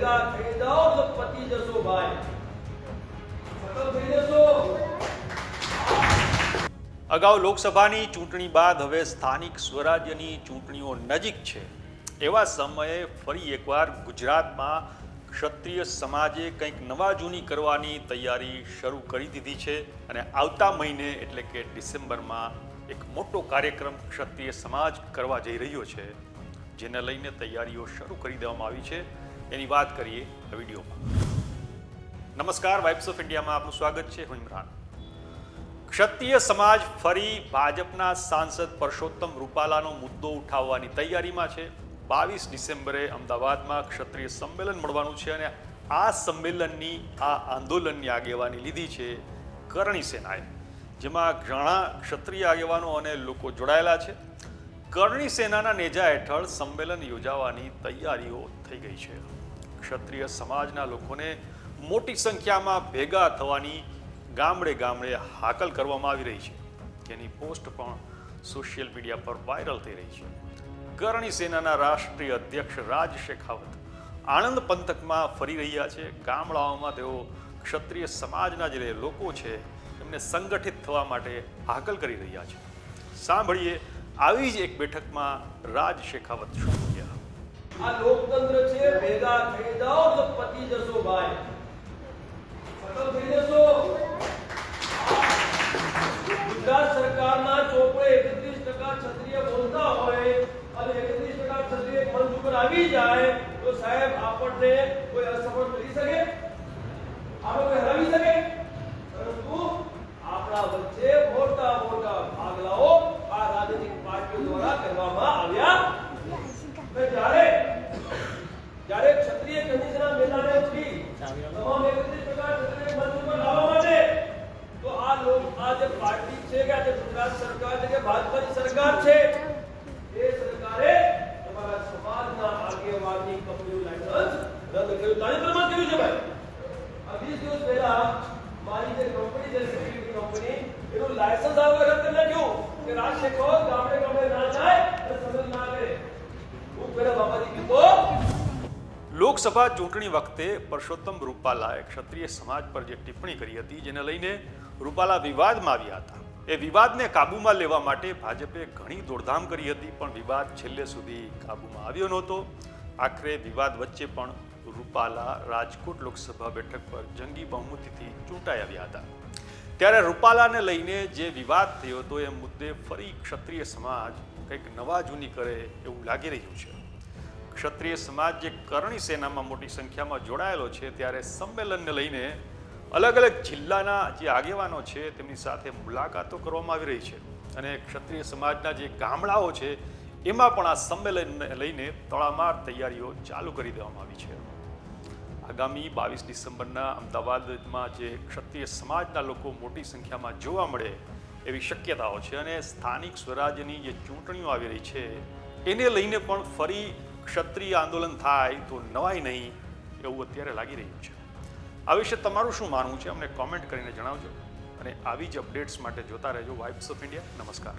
ભેગા થઈ જાઓ તો પતી જશો ભાઈ. અગાઉ લોકસભાની ચૂંટણી બાદ હવે સ્થાનિક સ્વરાજ્યની ચૂંટણીઓ નજીક છે. એવા સમયે ફરી એકવાર ગુજરાતમાં ક્ષત્રિય સમાજે કંઈક નવા જૂની કરવાની તૈયારી શરૂ કરી દીધી છે અને આવતા મહિને એટલે કે ડિસેમ્બરમાં એક મોટો કાર્યક્રમ ક્ષત્રિય સમાજ કરવા જઈ રહ્યો છે, જેને લઈને તૈયારીઓ શરૂ કરી દેવામાં આવી છે. એની વાત કરીએ આ વિડીયોમાં. નમસ્કાર વાઇબ્સ ઓફ ઇન્ડિયામાં આપનું સ્વાગત છે. હું ઇમરાન. ક્ષત્રિય સમાજ ફરી ભાજપના સાંસદ પરસોત્તમ રૂપાલાનો મુદ્દો ઉઠાવવાની તૈયારીમાં છે. બાવીસ ડિસેમ્બરે અમદાવાદમાં ક્ષત્રિય સંમેલન મળવાનું છે અને આ સંમેલનની, આ આંદોલનની આગેવાની લીધી છે કરણી સેનાએ. જેમાં ઘણા ક્ષત્રિય આગેવાનો અને લોકો જોડાયેલા છે. કરણી સેનાના નેજા હેઠળ સંમેલન યોજાવાની તૈયારીઓ થઈ ગઈ છે. ક્ષત્રિય સમાજના લોકોને મોટી સંખ્યામાં ભેગા થવાની ગામડે ગામડે હાકલ કરવામાં આવી રહી છે. જેની પોસ્ટ પણ સોશિયલ મીડિયા પર વાયરલ થઈ રહી છે. કરણી સેનાના રાષ્ટ્રીય અધ્યક્ષ રાજ શેખાવત આણંદ પંથકમાં ફરી રહ્યા છે. ગામડાઓમાં તેઓ ક્ષત્રિય સમાજના જે લોકો છે, એમને સંગઠિત થવા માટે હાકલ કરી રહ્યા છે. સાંભળીએ આવી જ એક બેઠકમાં રાજ શેખાવત શું આ લોકતંત્ર છે ભેગા થઈ જાઓ તો પતી જશો ભાઈ સફળ થઈ જશો ગુજરાત સરકારના ચોપડે એકત્રીસ ટકા ક્ષત્રિય બોલતા હોય અને એકત્રીસ ટકા ક્ષત્રિય મંચ ઉપર આવી જાય તો સાહેબ આપણને કોઈ અસફળ કરી શકે આપણે કોઈ હરાવી શકે પરંતુ આપણા વચ્ચે મોટા મોટા ભાગલાઓ આ રાજનીતિક પાર્ટીઓ દ્વારા કરવામાં આવ્યા અને જ્યારે જ્યારે ક્ષત્રિય કમિશનના મેદાને ઉતરી તમામ એકત્રીસ ટકા ક્ષત્રિય મંચ ઉપર લાવવા માટે તો આ લોક આ જે પાર્ટી છે કે આ જે ગુજરાત સરકાર છે કે ભાજપાની સરકાર છે એ સરકારે તમારા સમાજના આગેવાનની કંપનીનું લાયસન્સ રદ કર્યું તાજેતરમાં જ કર્યું છે ભાઈ આ વીસ દિવસ પહેલા મારી જે કંપની છે સિક્યુરિટી કંપની એનું લાયસન્સ આ વખત રદ કરી નાખ્યું કે રાજ શેખોર ગામડે ગામડે ના જાય અને સમજ ના કરે હું પેલા બાપાજી કીધો લોકસભા ચૂંટણી વખતે પરસોત્તમ રૂપાલાએ ક્ષત્રિય સમાજ પર જે ટિપ્પણી કરી હતી, જેને લઈને રૂપાલા વિવાદમાં આવ્યા હતા. એ વિવાદને કાબૂમાં લેવા માટે ભાજપે ઘણી દોડધામ કરી હતી, પણ વિવાદ છેલ્લે સુધી કાબૂમાં આવ્યો નહોતો. આખરે વિવાદ વચ્ચે પણ રૂપાલા રાજકોટ લોકસભા બેઠક પર જંગી બહુમતીથી ચૂંટાઈ આવ્યા હતા. ત્યારે રૂપાલાને લઈને જે વિવાદ થયો હતો, એ મુદ્દે ફરી ક્ષત્રિય સમાજ કંઈક નવા જૂની કરે એવું લાગી રહ્યું છે. ક્ષત્રિય સમાજ જે કરણી સેનામાં મોટી સંખ્યામાં જોડાયેલો છે, ત્યારે સંમેલનને લઈને અલગ અલગ જિલ્લાના જે આગેવાનો છે, તેમની સાથે મુલાકાતો કરવામાં આવી રહી છે. અને ક્ષત્રિય સમાજના જે ગામડાઓ છે, એમાં પણ આ સંમેલનને લઈને તળામાર તૈયારીઓ ચાલુ કરી દેવામાં આવી છે. આગામી બાવીસ ડિસેમ્બરના અમદાવાદમાં જે ક્ષત્રિય સમાજના લોકો મોટી સંખ્યામાં જોવા મળે એવી શક્યતાઓ છે અને સ્થાનિક સ્વરાજ્યની જે ચૂંટણીઓ આવી રહી છે, એને લઈને પણ ફરી ક્ષત્રિય આંદોલન થાય તો નવાય નહીં એવું અત્યારે લાગી રહ્યું છે. આ વિશે તમારું શું માનવું છે? અમને કોમેન્ટ કરીને જણાવજો અને આવી જ અપડેટ્સ માટે જોતા રહેજો વાઇબ્સ ઓફ ઇન્ડિયા નમસ્કાર.